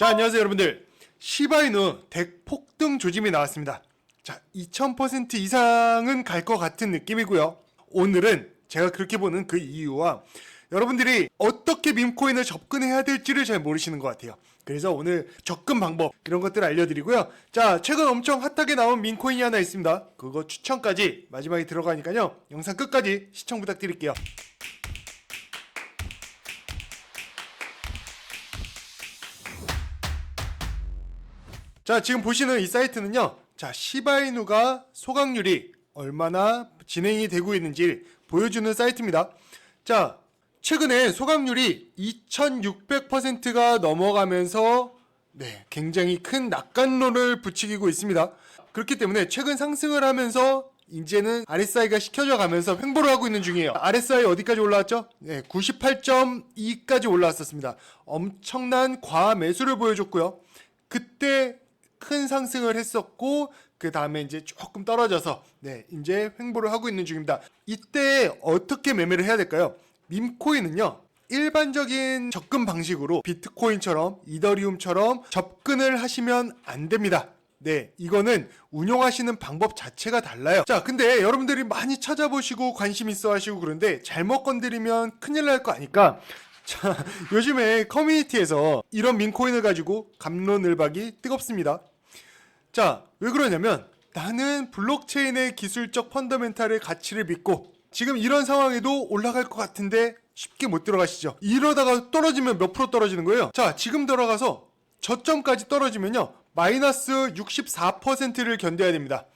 자, 안녕하세요, 여러분들. 시바이누 대폭등 조짐이 나왔습니다. 자, 2000% 이상은 갈 것 같은 느낌이고요. 오늘은 제가 그렇게 보는 그 이유와 여러분들이 어떻게 밈코인을 접근해야 될지를 잘 모르시는 것 같아요. 그래서 오늘 접근 방법 이런 것들 알려드리고요. 자, 최근 엄청 핫하게 나온 밈코인이 하나 있습니다. 그거 추천까지 마지막에 들어가니까요. 영상 끝까지 시청 부탁드릴게요. 자, 지금 보시는 이 사이트는요. 자, 시바이누가 소각률이 얼마나 진행이 되고 있는지 보여주는 사이트입니다. 자, 최근에 소각률이 2600%가 넘어가면서 네, 굉장히 큰 낙관론을 부추기고 있습니다. 그렇기 때문에 최근 상승을 하면서 이제는 RSI가 시켜져 가면서 횡보를 하고 있는 중이에요. RSI 어디까지 올라왔죠? 네, 98.2까지 올라왔었습니다. 엄청난 과매수를 보여줬고요. 그때 큰 상승을 했었고 그 다음에 이제 조금 떨어져서 네 이제 횡보를 하고 있는 중입니다. 이때 어떻게 매매를 해야 될까요? 밈코인은요 일반적인 접근 방식으로 비트코인처럼 이더리움처럼 접근을 하시면 안 됩니다. 네, 이거는 운용하시는 방법 자체가 달라요. 자, 근데 여러분들이 많이 찾아보시고 관심 있어 하시고 그런데 잘못 건드리면 큰일 날 거 아니까 자, 요즘에 커뮤니티에서 이런 민코인을 가지고 감론을박이 뜨겁습니다. 자, 왜 그러냐면 나는 블록체인의 기술적 펀더멘탈의 가치를 믿고 지금 이런 상황에도 올라갈 것 같은데 쉽게 못 들어가시죠. 이러다가 떨어지면 몇 프로 떨어지는 거예요? 자, 지금 들어가서 저점까지 떨어지면요. 마이너스 64%를 견뎌야 됩니다.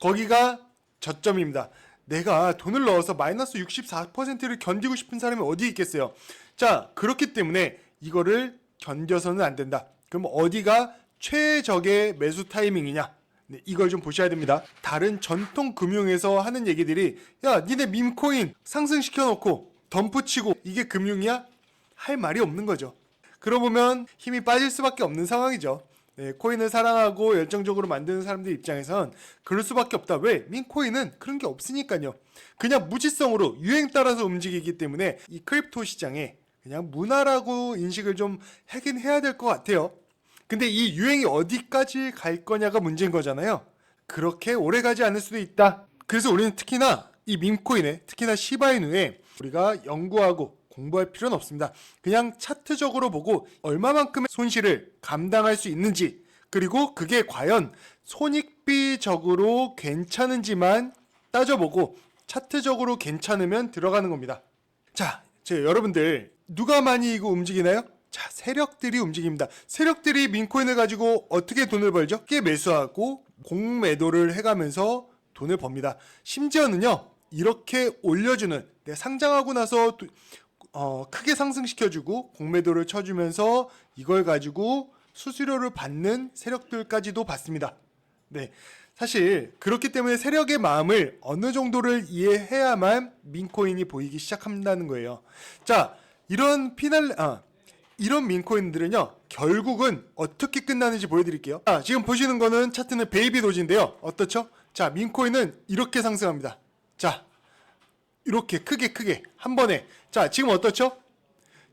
거기가 저점입니다. 내가 돈을 넣어서 마이너스 64%를 견디고 싶은 사람이 어디 있겠어요? 자, 그렇기 때문에 이거를 견뎌서는 안 된다. 그럼 어디가 최적의 매수 타이밍이냐? 네, 이걸 좀 보셔야 됩니다. 다른 전통 금융에서 하는 얘기들이 야, 니네 밈코인 상승시켜 놓고 덤프치고 이게 금융이야? 할 말이 없는 거죠. 그러고 보면 힘이 빠질 수밖에 없는 상황이죠. 네, 코인을 사랑하고 열정적으로 만드는 사람들 입장에선 그럴 수밖에 없다. 왜? 민코인은 그런 게 없으니까요. 그냥 무지성으로 유행 따라서 움직이기 때문에 이 크립토 시장에 그냥 문화라고 인식을 좀 하긴 해야 될 것 같아요. 근데 이 유행이 어디까지 갈 거냐가 문제인 거잖아요. 그렇게 오래 가지 않을 수도 있다. 그래서 우리는 특히나 이 밈코인에 특히나 시바이누에 우리가 연구하고 공부할 필요는 없습니다. 그냥 차트적으로 보고 얼마만큼의 손실을 감당할 수 있는지 그리고 그게 과연 손익비적으로 괜찮은지만 따져보고 차트적으로 괜찮으면 들어가는 겁니다. 자, 제 여러분들 누가 많이 이거 움직이나요? 자, 세력들이 움직입니다. 세력들이 민코인을 가지고 어떻게 돈을 벌죠? 꽤 매수하고 공매도를 해가면서 돈을 법니다. 심지어는요, 이렇게 올려주는 네, 상장하고 나서 도- 어, 크게 상승시켜주고 공매도를 쳐주면서 이걸 가지고 수수료를 받는 세력들까지도 봤습니다. 네. 사실 그렇기 때문에 세력의 마음을 어느 정도를 이해해야만 민코인이 보이기 시작한다는 거예요. 자, 이런 피날 아 이런 민코인들은요 결국은 어떻게 끝나는지 보여드릴게요. 아, 지금 보시는 거는 차트는 베이비 도지인데요. 어떻죠? 자, 민코인은 이렇게 상승합니다. 자, 이렇게 크게 크게 한 번에 자 지금 어떻죠?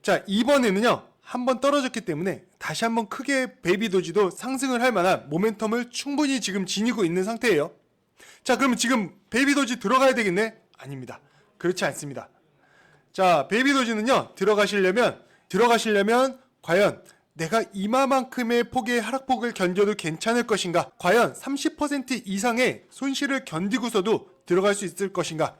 자 이번에는요 한 번 떨어졌기 때문에 다시 한번 크게 베이비 도지도 상승을 할 만한 모멘텀을 충분히 지금 지니고 있는 상태예요. 자 그러면 지금 베이비 도지 들어가야 되겠네? 아닙니다. 그렇지 않습니다. 자 베이비 도지는요 들어가시려면 들어가시려면 과연 내가 이마만큼의 폭의 하락폭을 견뎌도 괜찮을 것인가? 과연 30% 이상의 손실을 견디고서도 들어갈 수 있을 것인가?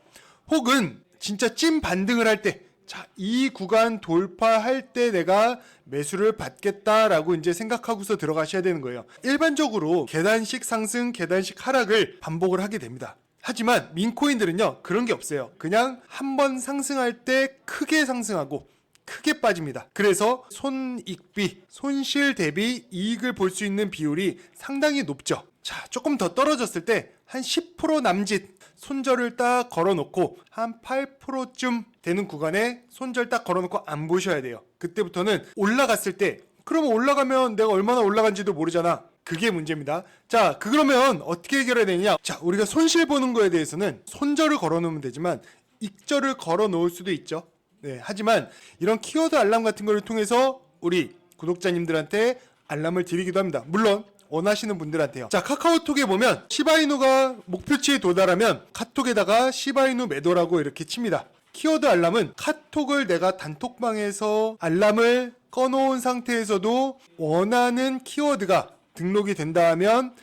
혹은 진짜 찐 반등을 할 때, 자, 이 구간 돌파할 때 내가 매수를 받겠다라고 이제 생각하고서 들어가셔야 되는 거예요. 일반적으로 계단식 상승, 계단식 하락을 반복을 하게 됩니다. 하지만 민코인들은요, 그런 게 없어요. 그냥 한 번 상승할 때 크게 상승하고, 크게 빠집니다. 그래서 손익비, 손실 대비 이익을 볼 수 있는 비율이 상당히 높죠. 자, 조금 더 떨어졌을 때 한 10% 남짓 손절을 딱 걸어놓고 한 8%쯤 되는 구간에 손절 딱 걸어놓고 안 보셔야 돼요. 그때부터는 올라갔을 때 그러면 올라가면 내가 얼마나 올라간지도 모르잖아. 그게 문제입니다. 자, 그러면 어떻게 해결해야 되느냐? 자, 우리가 손실 보는 거에 대해서는 손절을 걸어 놓으면 되지만 익절을 걸어 놓을 수도 있죠. 네, 하지만 이런 키워드 알람 같은 거를 통해서 우리 구독자님들한테 알람을 드리기도 합니다. 물론 원하시는 분들한테요. 자, 카카오톡에 보면 시바이누가 목표치에 도달하면 카톡에다가 시바이누 매도라고 이렇게 칩니다. 키워드 알람은 카톡을 내가 단톡방에서 알람을 꺼놓은 상태에서도 원하는 키워드가 등록이 된다 하면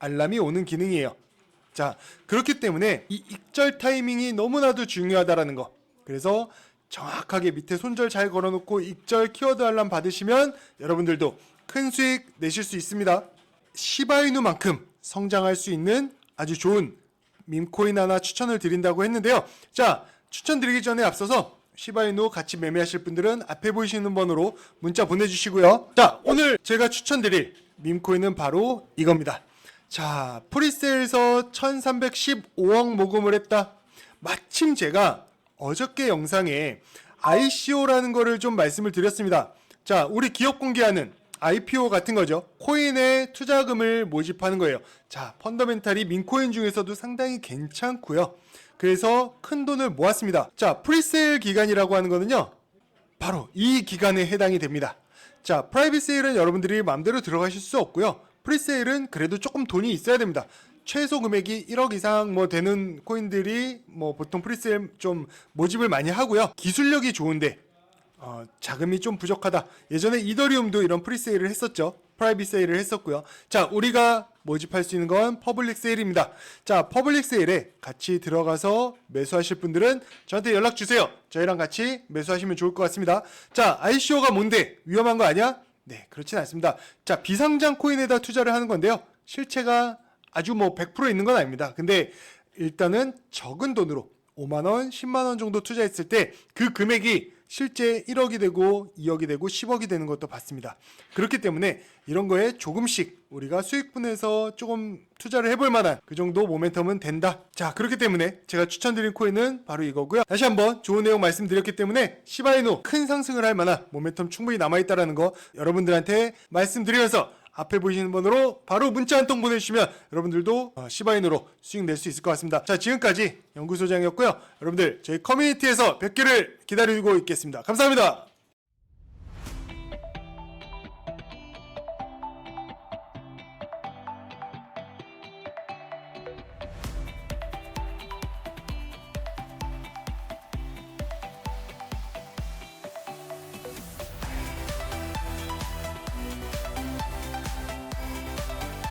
알람이 오는 기능이에요. 자, 그렇기 때문에 이 익절 타이밍이 너무나도 중요하다라는 거. 그래서 정확하게 밑에 손절 잘 걸어놓고 익절 키워드 알람 받으시면 여러분들도 큰 수익 내실 수 있습니다. 시바이누만큼 성장할 수 있는 아주 좋은 밈코인 하나 추천을 드린다고 했는데요. 자, 추천드리기 전에 앞서서 시바이누 같이 매매하실 분들은 앞에 보이시는 번호로 문자 보내주시고요. 자, 오늘 제가 추천드릴 밈코인은 바로 이겁니다. 자, 프리세일에서 1315억 모금을 했다. 마침 제가 어저께 영상에 ICO라는 거를 좀 말씀을 드렸습니다. 자, 우리 기업 공개하는 IPO 같은 거죠. 코인에 투자금을 모집하는 거예요. 자, 펀더멘탈이 민코인 중에서도 상당히 괜찮고요. 그래서 큰 돈을 모았습니다. 자, 프리세일 기간이라고 하는 거는요. 바로 이 기간에 해당이 됩니다. 자, 프라이빗 세일은 여러분들이 마음대로 들어가실 수 없고요. 프리세일은 그래도 조금 돈이 있어야 됩니다. 최소 금액이 1억 이상 뭐 되는 코인들이 뭐 보통 프리세일 좀 모집을 많이 하고요. 기술력이 좋은데 어, 자금이 좀 부족하다. 예전에 이더리움도 이런 프리세일을 했었죠. 프라이빗 세일을 했었고요. 자, 우리가 모집할 수 있는 건 퍼블릭 세일입니다. 자, 퍼블릭 세일에 같이 들어가서 매수하실 분들은 저한테 연락 주세요. 저희랑 같이 매수하시면 좋을 것 같습니다. 자, ICO가 뭔데? 위험한 거 아니야? 네, 그렇진 않습니다. 자, 비상장 코인에다 투자를 하는 건데요. 실체가 아주 뭐 100% 있는 건 아닙니다. 근데 일단은 적은 돈으로 5만 원, 10만 원 정도 투자했을 때 그 금액이 실제 1억이 되고 2억이 되고 10억이 되는 것도 봤습니다. 그렇기 때문에 이런 거에 조금씩 우리가 수익분에서 조금 투자를 해볼 만한 그 정도 모멘텀은 된다. 자, 그렇기 때문에 제가 추천드린 코인은 바로 이거고요. 다시 한번 좋은 내용 말씀드렸기 때문에 시바이노 큰 상승을 할 만한 모멘텀 충분히 남아있다라는 거 여러분들한테 말씀드리면서 앞에 보이시는 번호로 바로 문자 한 통 보내주시면 여러분들도 어, 시바인으로 수익 낼 수 있을 것 같습니다. 자, 지금까지 연구소장이었고요. 여러분들 저희 커뮤니티에서 100개를 기다리고 있겠습니다. 감사합니다.